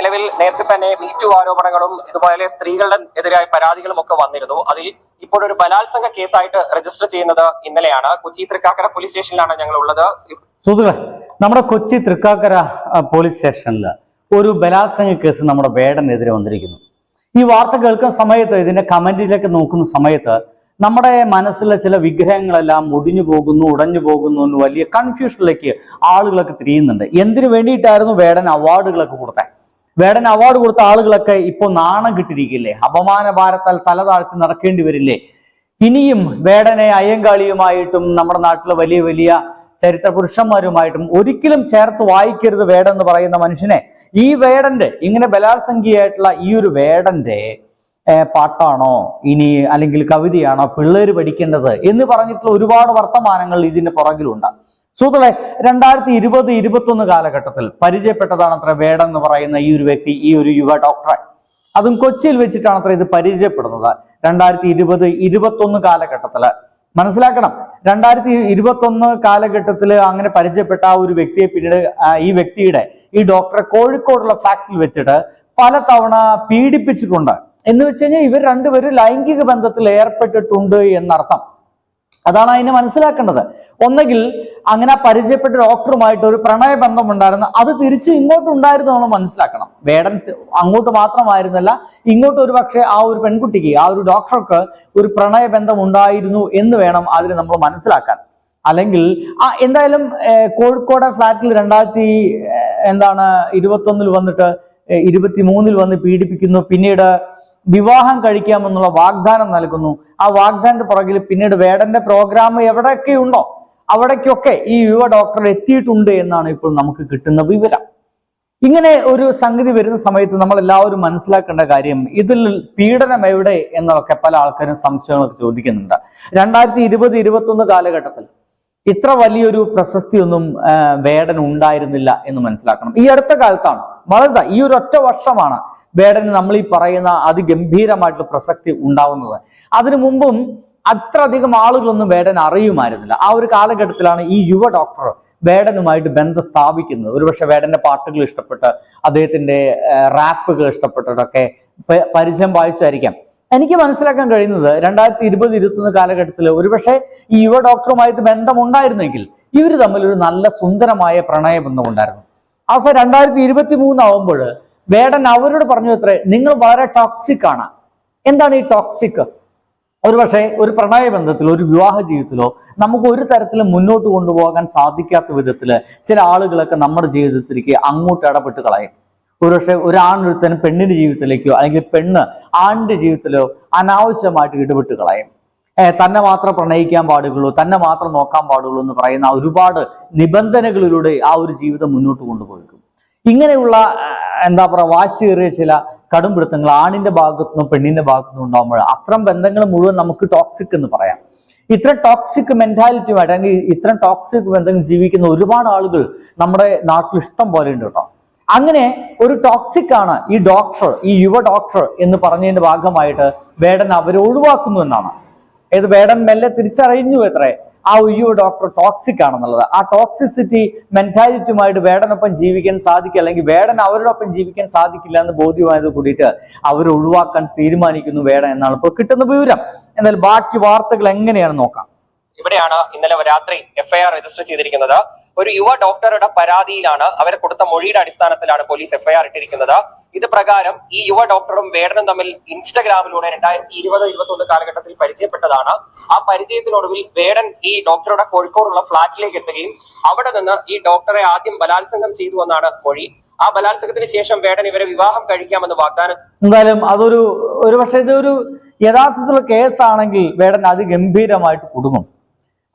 നിലവിൽ നേരത്തെ തന്നെ മീറ്റു ആരോപണങ്ങളും ഇതുപോലെ സ്ത്രീകളുടെ എതിരായ പരാതികളും ഒക്കെ വന്നിരുന്നു. അതിൽ ഇപ്പോൾ ഒരു ബലാത്സംഗ കേസായിട്ട് രജിസ്റ്റർ ചെയ്യുന്നത് ഇന്നലെയാണ്. കൊച്ചി തൃക്കാക്കര പോലീസ് സ്റ്റേഷനിലാണ് ഞങ്ങൾ ഉള്ളത് സുഹൃത്തുക്കളെ നമ്മുടെ കൊച്ചി തൃക്കാക്കര പോലീസ് സ്റ്റേഷനിൽ ഒരു ബലാത്സംഗ കേസ് നമ്മുടെ വേടനെതിരെ വന്നിരിക്കുന്നു. ഈ വാർത്ത കേൾക്കുന്ന സമയത്ത് ഇതിന്റെ കമന്റിലേക്ക് നോക്കുന്ന സമയത്ത് നമ്മുടെ മനസ്സിലെ ചില വിഗ്രഹങ്ങളെല്ലാം ഒടിഞ്ഞു പോകുന്നു ഉടഞ്ഞു പോകുന്നു എന്ന് വലിയ കൺഫ്യൂഷനിലേക്ക് ആളുകളൊക്കെ തിരിയുന്നുണ്ട്. എന്തിനു വേണ്ടിയിട്ടായിരുന്നു വേടൻ അവാർഡുകളൊക്കെ കൊടുത്തത്? വേടൻ അവാർഡ് കൊടുത്ത ആളുകളൊക്കെ ഇപ്പോൾ നാണം കിട്ടിയിരിക്കില്ലേ അപമാന ഭാരത്താൽ തല താഴ്ത്തി നടക്കേണ്ടി വരില്ലേ? ഇനിയും വേടനെ അയ്യങ്കാളിയുമായിട്ടും നമ്മുടെ നാട്ടിലെ വലിയ വലിയ ചരിത്ര പുരുഷന്മാരുമായിട്ടും ഒരിക്കലും ചേർത്ത് വായിക്കരുത് വേടൻ എന്ന് പറയുന്ന മനുഷ്യനെ. ഈ വേടന്റെ ഇങ്ങനെ ബലാത്സംഖ്യയായിട്ടുള്ള ഈ ഒരു വേടന്റെ പാട്ടാണോ? ഇനി അല്ലെങ്കിൽ കവിതയാണോ പിള്ളേർ പഠിക്കേണ്ടത് എന്ന് പറഞ്ഞിട്ടുള്ള ഒരുപാട് വർത്തമാനങ്ങൾ ഇതിന്റെ പുറകിലുണ്ട്. സുഹൃത്തുക്കളെ രണ്ടായിരത്തി ഇരുപത് ഇരുപത്തൊന്ന് കാലഘട്ടത്തിൽ പരിചയപ്പെട്ടതാണ് അത്ര വേടം എന്ന് പറയുന്ന ഈ ഒരു വ്യക്തി ഈ ഒരു യുവ ഡോക്ടറെ. അതും കൊച്ചിയിൽ വെച്ചിട്ടാണ് അത്ര ഇത് പരിചയപ്പെടുന്നത്. രണ്ടായിരത്തി ഇരുപത് ഇരുപത്തൊന്ന് കാലഘട്ടത്തിൽ മനസ്സിലാക്കണം രണ്ടായിരത്തി ഇരുപത്തൊന്ന് കാലഘട്ടത്തിൽ അങ്ങനെ പരിചയപ്പെട്ട ആ ഒരു വ്യക്തിയെ പിന്നീട് ഈ വ്യക്തിയുടെ ഈ ഡോക്ടറെ കോഴിക്കോടുള്ള ഫാക്ടറിൽ വെച്ചിട്ട് പല തവണ പീഡിപ്പിച്ചിട്ടുണ്ട്. എന്ന് വെച്ച് കഴിഞ്ഞാൽ ഇവർ രണ്ടുപേരും ലൈംഗിക ബന്ധത്തിൽ ഏർപ്പെട്ടിട്ടുണ്ട് എന്നർത്ഥം. അതാണ് അതിനെ മനസ്സിലാക്കേണ്ടത്. ഒന്നെങ്കിൽ അങ്ങനെ പരിചയപ്പെട്ട ഡോക്ടറുമായിട്ട് ഒരു പ്രണയബന്ധം ഉണ്ടായിരുന്നു അത് തിരിച്ച് ഇങ്ങോട്ട് ഉണ്ടായിരുന്നു നമ്മൾ മനസ്സിലാക്കണം. വേടൻ അങ്ങോട്ട് മാത്രമായിരുന്നല്ല ഇങ്ങോട്ട് ഒരു പക്ഷേ ആ ഒരു പെൺകുട്ടിക്ക് ആ ഒരു ഡോക്ടർക്ക് ഒരു പ്രണയബന്ധം ഉണ്ടായിരുന്നു എന്ന് വേണം അതിന് നമ്മൾ മനസ്സിലാക്കാൻ. അല്ലെങ്കിൽ ആ എന്തായാലും കോഴിക്കോട് ഫ്ലാറ്റിൽ രണ്ടായിരത്തി എന്താണ് ഇരുപത്തൊന്നിൽ വന്നിട്ട് ഇരുപത്തി മൂന്നിൽ വന്ന് പീഡിപ്പിക്കുന്നു. പിന്നീട് വിവാഹം കഴിക്കാമെന്നുള്ള വാഗ്ദാനം നൽകുന്നു. ആ വാഗ്ദാനത്തിന് പുറകിൽ പിന്നീട് വേടന്റെ പ്രോഗ്രാം എവിടെയൊക്കെ ഉണ്ടോ? അവിടേക്കൊക്കെ ഈ യുവ ഡോക്ടർ എത്തിയിട്ടുണ്ട് എന്നാണ് ഇപ്പോൾ നമുക്ക് കിട്ടുന്ന വിവരം. ഇങ്ങനെ ഒരു സംഗതി വരുന്ന സമയത്ത് നമ്മൾ എല്ലാവരും മനസ്സിലാക്കേണ്ട കാര്യം ഇതിൽ പീഡനം എവിടെ എന്നൊക്കെ പല ആൾക്കാരും സംശയങ്ങളൊക്കെ ചോദിക്കുന്നുണ്ട്. രണ്ടായിരത്തി ഇരുപത് ഇരുപത്തൊന്ന് കാലഘട്ടത്തിൽ ഇത്ര വലിയൊരു പ്രശസ്തിയൊന്നും വേടൻ ഉണ്ടായിരുന്നില്ല എന്ന് മനസ്സിലാക്കണം. ഈ അടുത്ത കാലത്താണ് വളരെ ഈ ഒരു ഒറ്റ വർഷമാണ് വേടന് നമ്മൾ ഈ പറയുന്ന അതിഗംഭീരമായിട്ടുള്ള പ്രസക്തി ഉണ്ടാവുന്നത്. അതിനു മുമ്പും അത്രയധികം ആളുകളൊന്നും വേടൻ അറിയുമായിരുന്നില്ല. ആ ഒരു കാലഘട്ടത്തിലാണ് ഈ യുവ ഡോക്ടർ വേടനുമായിട്ട് ബന്ധം സ്ഥാപിക്കുന്നത്. ഒരുപക്ഷെ വേടന്റെ പാട്ടുകൾ ഇഷ്ടപ്പെട്ട് അദ്ദേഹത്തിന്റെ റാപ്പുകൾ ഇഷ്ടപ്പെട്ടിട്ടൊക്കെ പരിചയം വായിച്ചായിരിക്കാം. എനിക്ക് മനസ്സിലാക്കാൻ കഴിയുന്നത് രണ്ടായിരത്തി ഇരുപത് ഇരുപത്തൊന്ന് കാലഘട്ടത്തിൽ ഒരുപക്ഷെ ഈ യുവ ഡോക്ടറുമായിട്ട് ബന്ധമുണ്ടായിരുന്നെങ്കിൽ ഇവർ തമ്മിൽ ഒരു നല്ല സുന്ദരമായ പ്രണയബന്ധം ഉണ്ടായിരുന്നു. അവസാനം രണ്ടായിരത്തി ഇരുപത്തി മൂന്നാവുമ്പോൾ വേടൻ അവരോട് പറഞ്ഞു അത്രേ നിങ്ങൾ വളരെ ടോക്സിക് ആണ്. എന്താണ് ഈ ടോക്സിക് ഒരുപക്ഷെ ഒരു പ്രണയബന്ധത്തിലോ ഒരു വിവാഹ ജീവിതത്തിലോ നമുക്ക് ഒരു തരത്തിലും മുന്നോട്ട് കൊണ്ടുപോകാൻ സാധിക്കാത്ത വിധത്തിൽ ചില ആളുകളൊക്കെ നമ്മുടെ ജീവിതത്തിലേക്ക് അങ്ങോട്ട് ഇടപെട്ട് കളയും. ഒരുപക്ഷെ ഒരാണൊരുത്തൻ പെണ്ണിന്റെ ജീവിതത്തിലേക്കോ അല്ലെങ്കിൽ പെണ്ണ് ആണിന്റെ ജീവിതത്തിലോ അനാവശ്യമായിട്ട് ഇടപെട്ട് കളയും. തന്നെ മാത്രം പ്രണയിക്കാൻ പാടുള്ളൂ തന്നെ മാത്രം നോക്കാൻ പാടുള്ളൂ എന്ന് പറയുന്ന ഒരുപാട് നിബന്ധനകളിലൂടെ ആ ഒരു ജീവിതം മുന്നോട്ട് കൊണ്ടുപോയിരിക്കും ഇങ്ങനെയുള്ള എന്താ പറയുക വാശിയേറിയ ചില കടുംപിടുത്തങ്ങൾ ആണിന്റെ ഭാഗത്തു നിന്നും പെണ്ണിന്റെ ഭാഗത്തു നിന്നും ഉണ്ടാകുമ്പോൾ അത്തരം ബന്ധങ്ങൾ മുഴുവൻ നമുക്ക് ടോക്സിക് എന്ന് പറയാം. ഇത്ര ടോക്സിക് മെന്റാലിറ്റിയുമായിട്ട് അല്ലെങ്കിൽ ഇത്തരം ടോക്സിക് ബന്ധങ്ങൾ ജീവിക്കുന്ന ഒരുപാട് ആളുകൾ നമ്മുടെ നാട്ടിൽ ഇഷ്ടം പോലെ ഉണ്ട് കേട്ടോ. അങ്ങനെ ഒരു ടോക്സിക് ആണ് ഈ ഡോക്ടർ ഈ യുവ ഡോക്ടർ എന്ന് പറഞ്ഞതിന്റെ ഭാഗമായിട്ട് വേടൻ അവരെ ഒഴിവാക്കുന്നു എന്നാണ്. ഏത് വേടൻ മെല്ലെ തിരിച്ചറിഞ്ഞു എത്രേ? ആ ഉയ്യോ ഡോക്ടർ ടോക്സിക് ആണെന്നുള്ളത്. ആ ടോക്സിസിറ്റി മെന്റാലിറ്റിയുമായിട്ട് വേടനൊപ്പം ജീവിക്കാൻ സാധിക്കില്ല അല്ലെങ്കിൽ വേടൻ അവരോടൊപ്പം ജീവിക്കാൻ സാധിക്കില്ല എന്ന് ബോധ്യമായത് കൂടിയിട്ട് അവർ ഒഴിവാക്കാൻ തീരുമാനിക്കുന്നു വേടൻ എന്നാണ് ഇപ്പോൾ കിട്ടുന്ന വിവരം. എന്നാൽ ബാക്കി വാർത്തകൾ എങ്ങനെയാണെന്ന് നോക്കാം. ഇവിടെയാണ് ഇന്നലെ രാത്രി എഫ്ഐആർ രജിസ്റ്റർ ചെയ്തിരിക്കുന്നത്. ഒരു യുവ ഡോക്ടറുടെ പരാതിയിലാണ് അവരെ കൊടുത്ത മൊഴിയുടെ അടിസ്ഥാനത്തിലാണ് പോലീസ് എഫ്ഐആർ ഇട്ടിരിക്കുന്നത്. ഇത് പ്രകാരം ഈ യുവ ഡോക്ടറും വേടനും തമ്മിൽ ഇൻസ്റ്റഗ്രാമിലൂടെ രണ്ടായിരത്തി ഇരുപത് ഇരുപത്തി കാലഘട്ടത്തിൽ പരിചയപ്പെട്ടതാണ്. ആ പരിചയത്തിനൊടുവിൽ വേടൻ ഈ ഡോക്ടറുടെ കോഴിക്കോടുള്ള ഫ്ളാറ്റിലേക്ക് എത്തുകയും അവിടെ നിന്ന് ഈ ഡോക്ടറെ ആദ്യം ബലാത്സംഗം ചെയ്തു എന്നാണ് മൊഴി. ആ ബലാത്സംഗത്തിന് ശേഷം വേടൻ ഇവരെ വിവാഹം കഴിക്കാമെന്ന് വാഗ്ദാനം എന്തായാലും അതൊരു ഒരു പക്ഷേ ഇതൊരു യഥാർത്ഥത്തിലുള്ള കേസാണെങ്കിൽ വേടൻ അതിഗംഭീരമായിട്ട് കുടുങ്ങും.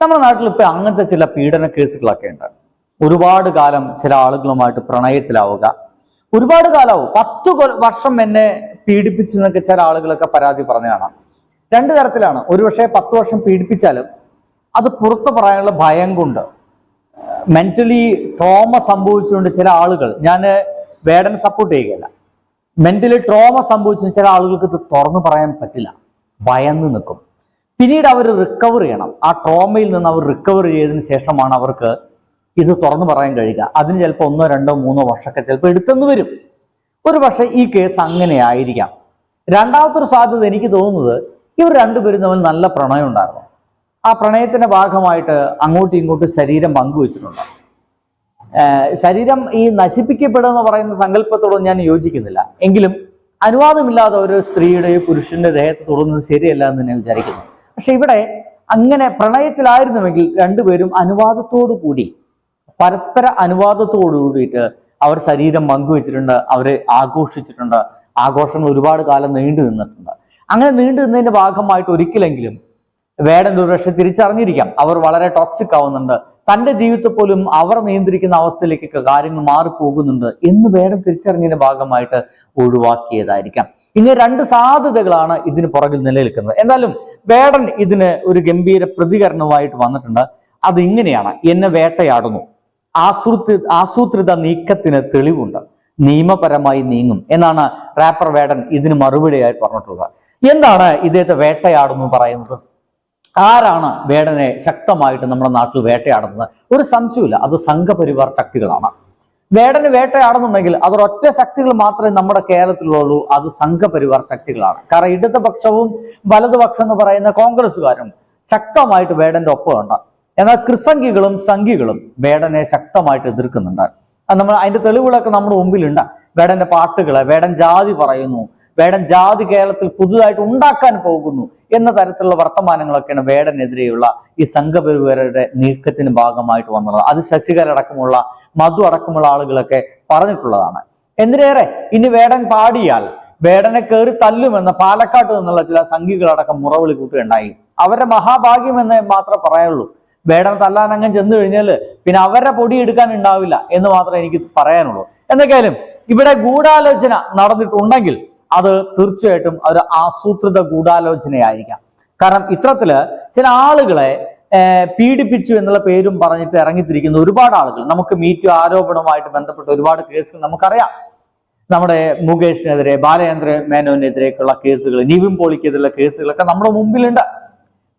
നമ്മുടെ നാട്ടിൽ ഇപ്പൊ അങ്ങനത്തെ ചില പീഡന കേസുകളൊക്കെ ഉണ്ട്. ഒരുപാട് കാലം ചില ആളുകളുമായിട്ട് പ്രണയത്തിലാവുക ഒരുപാട് കാലാവും പത്തു വർഷം എന്നെ പീഡിപ്പിച്ചു എന്നൊക്കെ ചില ആളുകളൊക്കെ പരാതി പറഞ്ഞു കാണാം. രണ്ട് തരത്തിലാണ്. ഒരുപക്ഷെ പത്ത് വർഷം പീഡിപ്പിച്ചാലും അത് പുറത്തു പറയാനുള്ള ഭയം കൊണ്ട് മെന്റലി ട്രോമ സംഭവിച്ചുകൊണ്ട് ചില ആളുകൾ ഞാൻ വേടൻ സപ്പോർട്ട് ചെയ്യുകയല്ല. മെന്റലി ട്രോമ സംഭവിച്ച ചില ആളുകൾക്ക് ഇത് തുറന്നു പറയാൻ പറ്റില്ല. ഭയന്ന് നിൽക്കും. പിന്നീട് അവർ റിക്കവർ ചെയ്യണം. ആ ട്രോമയിൽ നിന്ന് അവർ റിക്കവർ ചെയ്തതിന് ശേഷമാണ് അവർക്ക് ഇത് തുറന്നു പറയാൻ കഴിയുക. അതിന് ചിലപ്പോൾ ഒന്നോ രണ്ടോ മൂന്നോ വർഷമൊക്കെ ചിലപ്പോൾ എടുത്തെന്ന് വരും. ഒരു പക്ഷേ ഈ കേസ് അങ്ങനെ ആയിരിക്കാം. രണ്ടാമത്തൊരു സാധ്യത എനിക്ക് തോന്നുന്നത് ഇവർ രണ്ടുപേരും തമ്മിൽ നല്ല പ്രണയം ഉണ്ടായിരുന്നു. ആ പ്രണയത്തിന്റെ ഭാഗമായിട്ട് അങ്ങോട്ടും ഇങ്ങോട്ടും ശരീരം പങ്കുവച്ചിട്ടുണ്ട്. ശരീരം ഈ നശിപ്പിക്കപ്പെടുക എന്ന് പറയുന്ന സങ്കല്പത്തോടൊന്നും ഞാൻ യോജിക്കുന്നില്ല. എങ്കിലും അനുവാദമില്ലാതെ ഒരു സ്ത്രീയുടെ പുരുഷന്റെ ദേഹത്ത് തൊടുന്നത് ശരിയല്ല എന്ന് ഞാൻ വിചാരിക്കുന്നു. പക്ഷെ ഇവിടെ അങ്ങനെ പ്രണയത്തിലായിരുന്നുവെങ്കിൽ രണ്ടുപേരും അനുവാദത്തോടു കൂടി പരസ്പര അനുവാദത്തോടു കൂടിയിട്ട് അവർ ശരീരം പങ്കുവെച്ചിട്ടുണ്ട് അവരെ ആഘോഷിച്ചിട്ടുണ്ട്. ആഘോഷങ്ങൾ ഒരുപാട് കാലം നീണ്ടു നിന്നിട്ടുണ്ട്. അങ്ങനെ നീണ്ടു നിന്നതിന്റെ ഭാഗമായിട്ട് ഒരിക്കലെങ്കിലും വേടൻ ഒരുപക്ഷെ തിരിച്ചറിഞ്ഞിരിക്കാം. അവർ വളരെ ടോക്സിക് ആവുന്നുണ്ട്. തന്റെ ജീവിതത്തിൽ പോലും അവർ നിയന്ത്രിക്കുന്ന അവസ്ഥയിലേക്കൊക്കെ കാര്യങ്ങൾ മാറിപ്പോകുന്നുണ്ട് എന്ന് വേടൻ തിരിച്ചറിഞ്ഞതിന്റെ ഭാഗമായിട്ട് ഒഴിവാക്കിയതായിരിക്കാം. ഇനി രണ്ട് സാധ്യതകളാണ് ഇതിന് പുറകിൽ നിലനിൽക്കുന്നത്. എന്നാലും വേടൻ ഇതിന് ഒരു ഗംഭീര പ്രതികരണവുമായിട്ട് വന്നിട്ടുണ്ട്. അത് ഇങ്ങനെയാണ് എന്നെ വേട്ടയാടുന്നു. ആസൂത്രി ആസൂത്രിത നീക്കത്തിന് തെളിവുണ്ട്. നിയമപരമായി നീങ്ങും എന്നാണ് റാപ്പർ വേടൻ ഇതിന് മറുപടിയായി പറഞ്ഞിട്ടുള്ളത്. എന്താണ് ഇദ്ദേഹത്തെ വേട്ടയാടുന്നു പറയുന്നത്? ആരാണ് വേടനെ ശക്തമായിട്ട് നമ്മുടെ നാട്ടിൽ വേട്ടയാടുന്നത്? ഒരു സംശയമില്ല അത് സംഘപരിവാർ ശക്തികളാണ്. വേടന് വേട്ടയാടുന്നുണ്ടെങ്കിൽ അതൊരൊറ്റ ശക്തികൾ മാത്രമേ നമ്മുടെ കേരളത്തിലുള്ളൂ. അത് സംഘപരിവാർ ശക്തികളാണ്. കാരണം ഇടതുപക്ഷവും വലതുപക്ഷം എന്ന് പറയുന്ന കോൺഗ്രസ്സുകാരും ശക്തമായിട്ട് വേടന്റെ ഒപ്പമുണ്ട്. എന്നാൽ ക്രിസംഖികളും സംഖികളും വേടനെ ശക്തമായിട്ട് എതിർക്കുന്നുണ്ട്. നമ്മൾ അതിന്റെ തെളിവുകളൊക്കെ നമ്മുടെ മുമ്പിലുണ്ട്. വേടന്റെ പാട്ടുകളെ വേടൻ ജാതി പറയുന്നു വേടൻ ജാതി കേരളത്തിൽ പുതുതായിട്ട് ഉണ്ടാക്കാൻ പോകുന്നു എന്ന തരത്തിലുള്ള വർത്തമാനങ്ങളൊക്കെയാണ് വേടനെതിരെയുള്ള ഈ സംഘപരിവരുടെ നീക്കത്തിന് ഭാഗമായിട്ട് വന്നത്. അത് ശശികല അടക്കമുള്ള മധു അടക്കമുള്ള ആളുകളൊക്കെ പറഞ്ഞിട്ടുള്ളതാണ്. എന്തിനേറെ? ഇനി വേടൻ പാടിയാൽ വേടനെ കയറി തല്ലുമെന്ന് പാലക്കാട്ട് നിന്നുള്ള ചില സംഘികളടക്കം മുറവിളി കൂട്ടുകയുണ്ടായി. അവരുടെ മഹാഭാഗ്യം എന്ന് മാത്രമേ പറയുള്ളൂ വേടൻ തല്ലാനങ്ങൻ ചെന്ന് കഴിഞ്ഞാൽ പിന്നെ അവരുടെ പൊടി എടുക്കാൻ ഉണ്ടാവില്ല എന്ന് മാത്രമേ എനിക്ക് പറയാനുള്ളൂ. എന്തൊക്കെയാലും ഇവിടെ ഗൂഢാലോചന നടന്നിട്ടുണ്ടെങ്കിൽ അത് തീർച്ചയായിട്ടും ഒരു ആസൂത്രിത ഗൂഢാലോചനയായിരിക്കാം. കാരണം ഇത്തരത്തിൽ ചില ആളുകളെ പീഡിപ്പിച്ചു എന്നുള്ള പേരും പറഞ്ഞിട്ട് ഇറങ്ങിത്തിരിക്കുന്ന ഒരുപാട് ആളുകൾ നമുക്ക് മീറ്റു ആരോപണവുമായിട്ട് ബന്ധപ്പെട്ട ഒരുപാട് കേസുകൾ നമുക്കറിയാം. നമ്മുടെ മുകേഷിനെതിരെ ബാലചന്ദ്ര മേനോനെതിരെയൊക്കെയുള്ള കേസുകൾ നിവിൻ പോളിക്കെതിരെയുള്ള കേസുകളൊക്കെ നമ്മുടെ മുമ്പിലുണ്ട്.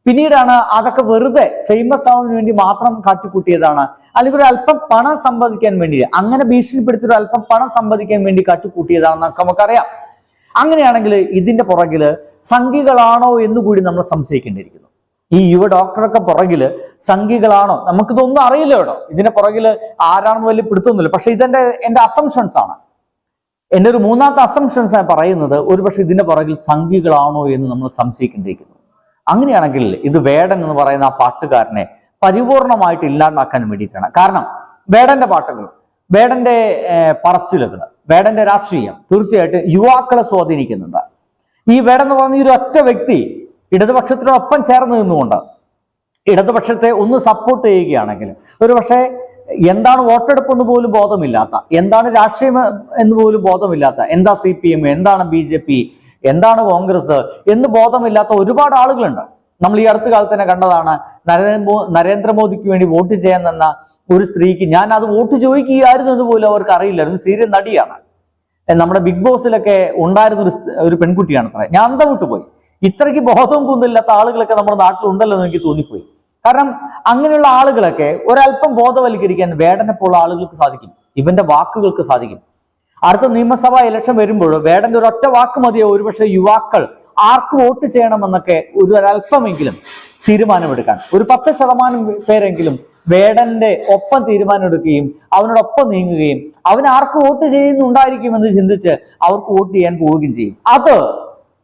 പിന്നീടാണ് അതൊക്കെ വെറുതെ ഫേമസ് ആവാൻ വേണ്ടി മാത്രം കാട്ടിക്കൂട്ടിയതാണ്. അല്ലെങ്കിൽ ഒരു അല്പം പണം സമ്പാദിക്കാൻ വേണ്ടി അങ്ങനെ ഭീഷണിപ്പെടുത്തി ഒരു അല്പം പണം സമ്പാദിക്കാൻ വേണ്ടി കാട്ടിക്കൂട്ടിയതാണെന്നൊക്കെ നമുക്കറിയാം. അങ്ങനെയാണെങ്കിൽ ഇതിന്റെ പുറകിൽ സംഖികളാണോ എന്ന് കൂടി നമ്മൾ സംശയിക്കേണ്ടിയിരിക്കുന്നു. ഈ യുവ ഡോക്ടറൊക്കെ പുറകിൽ സംഘികളാണോ? നമുക്കിതൊന്നും അറിയില്ല കേട്ടോ. ഇതിന്റെ പുറകിൽ ആരാണെന്ന് വലിയ പിടുത്തൊന്നുമില്ല പക്ഷെ ഇതെന്റെ എന്റെ അസംഷൻസ് ആണ്. എന്റെ ഒരു മൂന്നാമത്തെ അസംഷൻസ് ആണ് പറയുന്നത് ഒരുപക്ഷെ ഇതിന്റെ പുറകിൽ സംഖികളാണോ എന്ന് നമ്മൾ സംശയിക്കേണ്ടിയിരിക്കുന്നു. അങ്ങനെയാണെങ്കിൽ ഇത് വേടൻ എന്ന് പറയുന്ന ആ പാട്ടുകാരനെ പരിപൂർണമായിട്ട് ഇല്ലാണ്ടാക്കാൻ വേണ്ടിയിട്ടാണ്. കാരണം വേടന്റെ പാട്ടുകൾ വേടന്റെ പറച്ചിലുകൾ വേടന്റെ രാഷ്ട്രീയം തീർച്ചയായിട്ടും യുവാക്കളെ സ്വാധീനിക്കുന്നുണ്ട്. ഈ വേടൻ എന്ന് പറയുന്ന ഒരു ഒറ്റ വ്യക്തി ഇടതുപക്ഷത്തിനൊപ്പം ചേർന്ന് നിന്നുകൊണ്ട് ഇടതുപക്ഷത്തെ ഒന്ന് സപ്പോർട്ട് ചെയ്യുകയാണെങ്കിൽ ഒരു പക്ഷേ എന്താണ് വോട്ടെടുപ്പ് എന്ന് പോലും ബോധമില്ലാത്ത എന്താണ് രാഷ്ട്രീയം എന്ന് പോലും ബോധമില്ലാത്ത എന്താ സി പി എം എന്താണ് ബി ജെ പി എന്താണ് കോൺഗ്രസ്? എന്ന് ബോധമില്ലാത്ത ഒരുപാട് ആളുകളുണ്ട്. നമ്മൾ ഈ അടുത്ത കാലത്ത് തന്നെ കണ്ടതാണ് നരേന്ദ്ര നരേന്ദ്രമോദിക്ക് വേണ്ടി വോട്ട് ചെയ്യാൻ നിന്ന ഒരു സ്ത്രീക്ക് ഞാൻ അത് വോട്ട് ചോദിക്കുകയായിരുന്നു എന്ന് പോലും അവർക്ക് അറിയില്ലായിരുന്നു സീരിയൽ നടിയാണ്. നമ്മുടെ ബിഗ് ബോസിലൊക്കെ ഉണ്ടായിരുന്ന ഒരു ഒരു പെൺകുട്ടിയാണ് അത്ര. ഞാൻ അന്തം വിട്ടുപോയി ഇത്രയ്ക്ക് ബോധവും കുന്നില്ലാത്ത ആളുകളൊക്കെ നമ്മുടെ നാട്ടിലുണ്ടല്ലോ എന്ന് എനിക്ക് തോന്നിപ്പോയി. കാരണം അങ്ങനെയുള്ള ആളുകളൊക്കെ ഒരല്പം ബോധവൽക്കരിക്കാൻ വേടനെ പോലുള്ള ആളുകൾക്ക് സാധിക്കും. ഇവന്റെ വാക്കുകൾക്ക് സാധിക്കും. അടുത്ത നിയമസഭാ ഇലക്ഷൻ വരുമ്പോൾ വേടന്റെ ഒറ്റ വാക്ക് മതിയോ? ഒരുപക്ഷെ യുവാക്കൾ ആർക്ക് വോട്ട് ചെയ്യണമെന്നൊക്കെ ഒരു അല്പമെങ്കിലും തീരുമാനമെടുക്കാൻ. ഒരു പത്ത് ശതമാനം പേരെങ്കിലും വേടന്റെ ഒപ്പം തീരുമാനമെടുക്കുകയും അവനോടൊപ്പം നീങ്ങുകയും അവൻ ആർക്ക് വോട്ട് ചെയ്യുന്നുണ്ടായിരിക്കുമെന്ന് ചിന്തിച്ച് അവർക്ക് വോട്ട് ചെയ്യാൻ പോവുകയും ചെയ്യും. അത്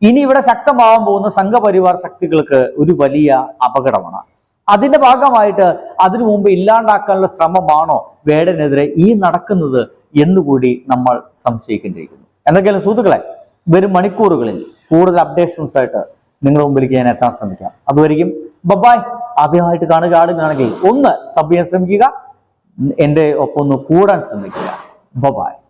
ഇനി ഇവിടെ ശക്തമാവാൻ പോകുന്ന സംഘപരിവാർ ശക്തികൾക്ക് ഒരു വലിയ അപകടമാണ്. അതിന്റെ ഭാഗമായിട്ട് അതിനു മുമ്പ് ഇല്ലാണ്ടാക്കാനുള്ള ശ്രമമാണോ വേടനെതിരെ ഈ നടക്കുന്നത് എന്നുകൂടി നമ്മൾ സംശയിക്കേണ്ടിയിരിക്കുന്നു. എന്തൊക്കെയാലും സുഹൃത്തുക്കളെ? വരും മണിക്കൂറുകളിൽ കൂടുതൽ അപ്ഡേഷൻസ് ആയിട്ട് നിങ്ങളുടെ മുമ്പിലേക്ക് ഞാൻ എത്താൻ ശ്രമിക്കാം. അതുവരെയും ബബായ് ആദ്യമായിട്ട് കാണുക ആളുകയാണെങ്കിൽ ഒന്ന് സബ് ചെയ്യാൻ ശ്രമിക്കുക. എന്റെ ഒപ്പം ഒന്ന് കൂടാൻ ശ്രമിക്കുക. ബബായ്